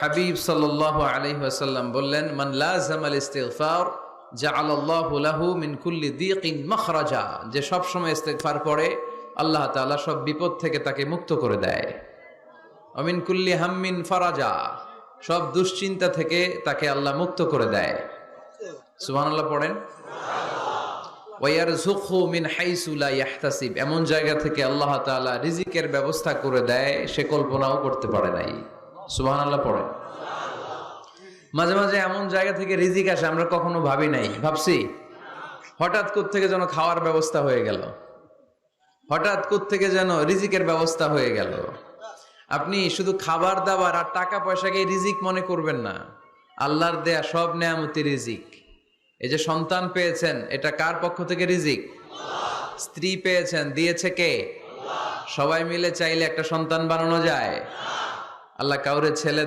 হাবিব সাল্লাহ আলহিহাসাল্লাম বললেন, মান লাজাম আল ইস্তেগফার, জাআলাল্লাহু লাহু মিন কুল্লি দিকিন মখরাজা। যে সব সময় ইস্তেগফার পড়ে, আল্লাহ তাআলা সব বিপদ থেকে তাকে মুক্ত করে দেয়। অমিন কুল্লি হাম্মিন ফারাজা। সব দুশ্চিন্তা থেকে তাকে আল্লাহ মুক্ত করে দেয়। সুবহানাল্লাহ পড়েন। ওয়ারযুকহু মিন হাইসু লা ইয়াহতাসিব। এমন জায়গা থেকে আল্লাহ রিজিকের ব্যবস্থা করে দেয়, সে কল্পনাও করতে পারে নাই। সুবহানাল্লাহ পড়েন মাঝে মাঝে এমন জায়গা থেকে রিজিক আসে, আমরা কখনো ভাবি নাই। ভাবছি, হঠাৎ থেকে যেন খাওয়ার ব্যবস্থা হয়ে গেল। হঠাৎ থেকে যেন রিজিকের ব্যবস্থা হয়ে গেল। আপনি শুধু খাবার দাবার আর টাকা পয়সাকে রিজিক মনে করবেন না। আল্লাহর দেয়া সব নেয়ামতি রিজিক। এই যে সন্তান পেয়েছেন, এটা কার পক্ষ থেকে রিজিক? স্ত্রী পেয়েছেন, দিয়েছে কে? সবাই মিলে চাইলে একটা সন্তান বানানো যায়। আল্লাহ কাউরে ছেলে